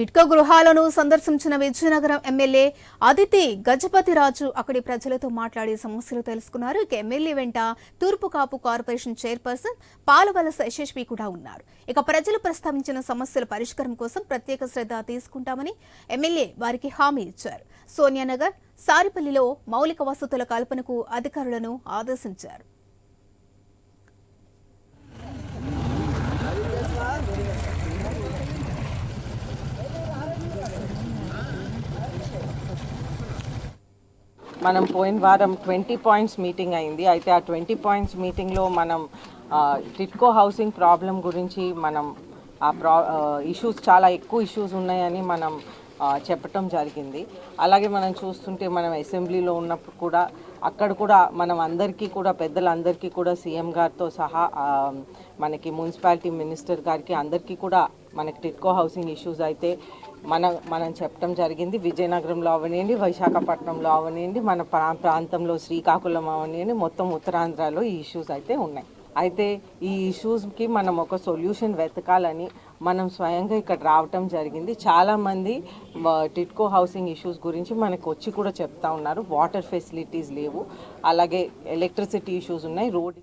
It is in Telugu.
టిట్కో గృహాలను సందర్శించిన విజయనగరం ఎమ్మెల్యే అదితి గజపతి రాజు అక్కడి ప్రజలతో మాట్లాడి సమస్యలు తెలుసుకున్నారు. ఇక ఎమ్మెల్యే వెంట తూర్పు కాపు కార్పొరేషన్ చైర్పర్సన్ పాలవలస యశస్వి కూడా ఉన్నారు. ఇక ప్రజలు ప్రస్తావించిన సమస్యల పరిష్కారం కోసం ప్రత్యేక శ్రద్ధ తీసుకుంటామని ఎమ్మెల్యే వారికి హామీ ఇచ్చారు. సోనియానగర్ సారిపల్లిలో మౌలిక వసతుల కల్పనకు అధికారులను ఆదేశించారు. మనం పోయిన వారం ట్వంటీ పాయింట్స్ మీటింగ్ అయింది. అయితే ఆ ట్వంటీ పాయింట్స్ మీటింగ్లో మనం టిట్కో హౌసింగ్ ప్రాబ్లం గురించి మనం ఆ ప్రా ఇష్యూస్ చాలా ఎక్కువ ఇష్యూస్ ఉన్నాయని మనం చెప్పటం జరిగింది. అలాగే మనం చూస్తుంటే మనం అసెంబ్లీలో ఉన్నప్పుడు కూడా అక్కడ కూడా మనం అందరికీ కూడా పెద్దలందరికీ కూడా సీఎం గారితో సహా మనకి మున్సిపాలిటీ మినిస్టర్ గారికి అందరికీ కూడా మనకి టిట్కో హౌసింగ్ ఇష్యూస్ అయితే మన మనం చెప్పడం జరిగింది. విజయనగరంలో అవనివ్వండి విశాఖపట్నంలో అవనివ్వండి మన ప్రా ప్రాంతంలో శ్రీకాకుళం అవనివ్వండి మొత్తం ఉత్తరాంధ్రలో ఈ ఇష్యూస్ అయితే ఉన్నాయి. అయితే ఈ ఇష్యూస్కి మనం ఒక సొల్యూషన్ వెతకాలని మనం స్వయంగా ఇక్కడ రావటం జరిగింది. చాలామంది టిట్కో హౌసింగ్ ఇష్యూస్ గురించి మనకు వచ్చి కూడా చెప్తా ఉన్నారు. వాటర్ ఫెసిలిటీస్ లేవు. అలాగే ఎలక్ట్రిసిటీ ఇష్యూస్ ఉన్నాయి. రోడ్